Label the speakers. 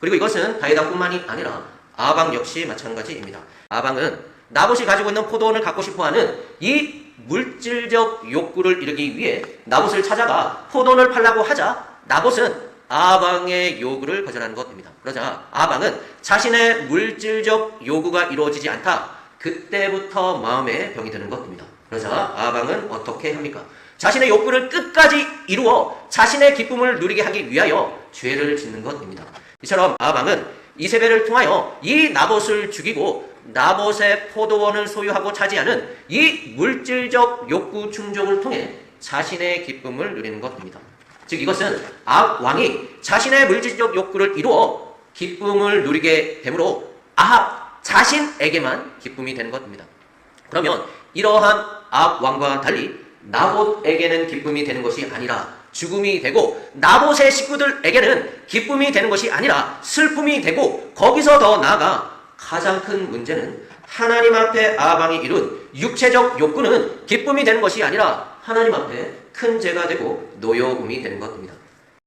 Speaker 1: 그리고 이것은 다이다뿐만이 아니라 아방 역시 마찬가지입니다. 아방은 나봇이 가지고 있는 포도원을 갖고 싶어하는 이 물질적 욕구를 이루기 위해 나봇을 찾아가 포도원을 팔라고 하자 나봇은 아방의 요구를 거절하는 것입니다. 그러자 아방은 자신의 물질적 요구가 이루어지지 않다. 그때부터 마음에 병이 드는 것입니다. 그러자 아방은 어떻게 합니까? 자신의 욕구를 끝까지 이루어 자신의 기쁨을 누리게 하기 위하여 죄를 짓는 것입니다. 이처럼 아방은 이세벨을 통하여 이 나봇을 죽이고 나봇의 포도원을 소유하고 차지하는 이 물질적 욕구 충족을 통해 자신의 기쁨을 누리는 것입니다. 즉 이것은 아합 왕이 자신의 물질적 욕구를 이루어 기쁨을 누리게 되므로 아합 자신에게만 기쁨이 되는 것입니다. 그러면 이러한 아합 왕과 달리 나봇에게는 기쁨이 되는 것이 아니라 죽음이 되고 나봇의 식구들에게는 기쁨이 되는 것이 아니라 슬픔이 되고 거기서 더 나아가 가장 큰 문제는 하나님 앞에 아방이 이룬 육체적 욕구는 기쁨이 되는 것이 아니라 하나님 앞에 큰 죄가 되고 노여움이 되는 것입니다.